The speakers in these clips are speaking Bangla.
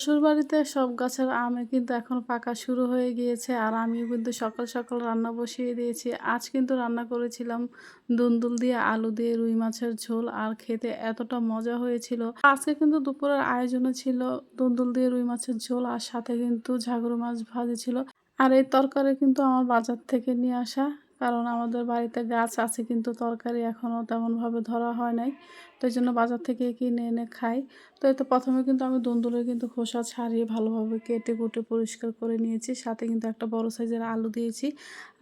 শ্বশুরবাড়িতে সব গাছের আমে কিন্তু এখন পাকা শুরু হয়ে গিয়েছে আর আমিও কিন্তু সকাল সকাল রান্না বসিয়ে দিয়েছি। আজ কিন্তু রান্না করেছিলাম দুন্দুল দিয়ে আলু দিয়ে রুই মাছের ঝোল আর খেতে এতটা মজা হয়েছিল। আজকে কিন্তু দুপুরের আয়োজনে ছিল দুন্দুল দিয়ে রুই মাছের ঝোল আর সাথে কিন্তু ঝাগরু মাছ ভাজি ছিল। আর এই তরকারি কিন্তু আমার বাজার থেকে নিয়ে আসা কারণ আমাদের বাড়িতে গাছ আছে কিন্তু তরকারি এখনও তেমনভাবে ধরা হয় নাই। তো এই জন্য বাজার থেকে কিনে এনে খাই। তো এই তো প্রথমে কিন্তু আমি দুন্দুলের কিন্তু খোসা ছাড়িয়ে ভালোভাবে কেটে কুটে পরিষ্কার করে নিয়েছি। সাথে কিন্তু একটা বড় সাইজের আলু দিয়েছি।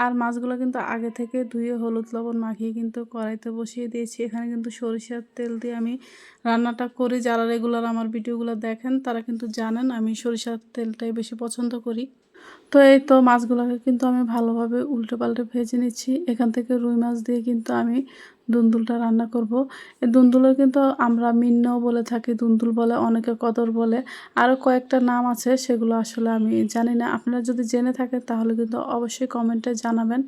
আর মাছগুলো কিন্তু আগে থেকে ধুয়ে হলুদ লবণ মাখিয়ে কিন্তু কড়াইতে বসিয়ে দিয়েছি। এখানে কিন্তু সরিষার তেল দিয়ে আমি রান্নাটা করি। যারা রেগুলার আমার ভিডিওগুলো দেখেন তারা কিন্তু জানেন আমি সরিষার তেলটাই বেশি পছন্দ করি। তো এই তো মাছগুলোকে কিন্তু আমি ভালোভাবে উল্টে পাল্টে ভেজে নিচ্ছি। এখান থেকে রুই মাছ দিয়ে কিন্তু আমি দুন্দুলটা রান্না করব। এই দুন্দুলের কিন্তু আমরা মিন্নও বলে থাকি, দুন্দুল বলে, অনেকে কদর বলে। আরও কয়েকটা নাম আছে, সেগুলো আসলে আমি জানি না। আপনারা যদি জেনে থাকেন তাহলে কিন্তু অবশ্যই কমেন্টে জানাবেন।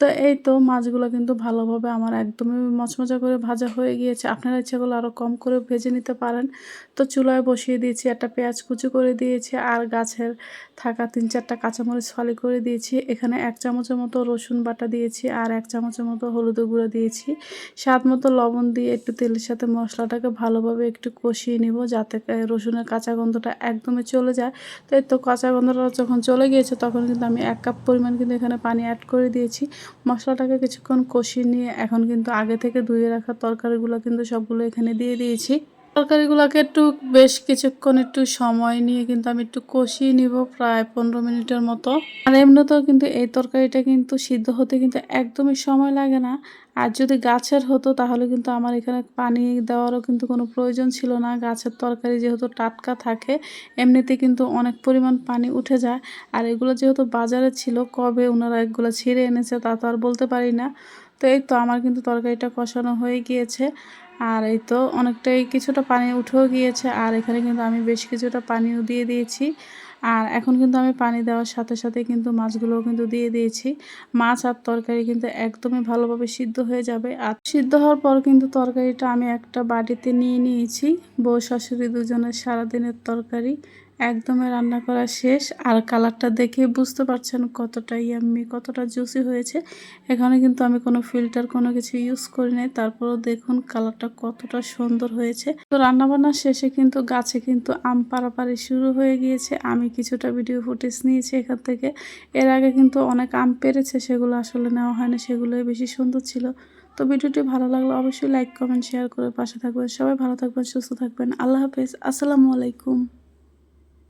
তো এই তো মাছগুলো কিন্তু ভালোভাবে আমার একদমই মচমচা করে ভাজা হয়ে গিয়েছে। আপনারা ইচ্ছাগুলো আরও কম করে ভেজে নিতে পারেন। তো চুলায় বসিয়ে দিয়েছি একটা পেঁয়াজ কুচি করে দিয়েছি আর গাছের থাকা তিন চারটা কাঁচামরিচ ফালি করে দিয়েছি। এখানে এক চামচের মতো রসুন বাটা দিয়েছি আর এক চামচের মতো হলুদ গুঁড়ো দিয়েছি। স্বাদ মতো লবণ দিয়ে একটু তেলের সাথে মশলাটাকে ভালোভাবে একটু কষিয়ে নিব যাতে রসুনের কাঁচা গন্ধটা একদমই চলে যায়। তো এই তো কাঁচা গন্ধটা যখন চলে গিয়েছে তখন কিন্তু আমি এক কাপ পরিমাণ কিন্তু এখানে পানি অ্যাড করে দিয়েছি। মশলাটাকে কিছুক্ষণ কষিয়ে নিয়ে এখন কিন্তু আগে থেকে ধুয়ে রাখা তরকারিগুলো কিন্তু সবগুলো এখানে দিয়ে দিয়েছি। তরকারিগুলোকে একটু বেশ কিছুক্ষণ একটু সময় নিয়ে কিন্তু আমি একটু কষিয়ে নিব প্রায় পনেরো মিনিটের মতো। আর এমনিতেও কিন্তু এই তরকারিটা কিন্তু সিদ্ধ হতে কিন্তু একদমই সময় লাগে না। আর যদি গাছের হতো তাহলে কিন্তু আমার এখানে পানি দেওয়ারও কিন্তু কোনো প্রয়োজন ছিল না। গাছের তরকারি যেহেতু টাটকা থাকে, এমনিতে কিন্তু অনেক পরিমাণ পানি উঠে যায়। আর এগুলো যেহেতু বাজারে ছিল, কবে ওনারা এগুলো ছিঁড়ে এনেছে তা তো আর বলতে পারি না। তো এই তো আমার কিন্তু তরকারিটা কষানো হয়ে গিয়েছে। আর এই তো অনেকটাই কিছুটা পানি উঠেও গিয়েছে, আর এখানে কিন্তু আমি বেশ কিছুটা পানিও দিয়ে দিয়েছি। আর এখন কিন্তু আমি পানি দেওয়ার সাথে সাথে কিন্তু মাছগুলোও কিন্তু দিয়ে দিয়েছি। মাছ আর তরকারি কিন্তু একদমই ভালোভাবে সিদ্ধ হয়ে যাবে। আর সিদ্ধ হওয়ার পর কিন্তু তরকারিটা আমি একটা বাটিতে নিয়ে নিয়েছি। বউ শাশুড়ি দুজনের সারাদিনের তরকারি। একদমই রান্না করা শেষ। আর কালারটা দেখে বুঝতে পারছেন কতটা ইয়াম্মি, কতটা জুসি হয়েছে। এখানে কিন্তু আমি কোনো ফিল্টার, কোনো কিছু ইউজ করি নাই। তারপরও দেখুন কালারটা কতটা সুন্দর হয়েছে। তো রান্নাবান্না শেষে কিন্তু গাছে কিন্তু আম পাড়াপাড়ি শুরু হয়ে গিয়েছে। আমি কিছুটা ভিডিও ফুটেজ নিয়েছি এখান থেকে। এর আগে কিন্তু অনেক আম পেরেছে, সেগুলো আসলে নেওয়া হয় না সেগুলোই বেশি সুন্দর ছিল। তো ভিডিওটি ভালো লাগলে অবশ্যই লাইক, কমেন্ট, শেয়ার করে পাশে থাকবেন। সবাই ভালো থাকবেন, সুস্থ থাকবেন। আল্লাহ হাফেজ। আসসালামু আলাইকুম।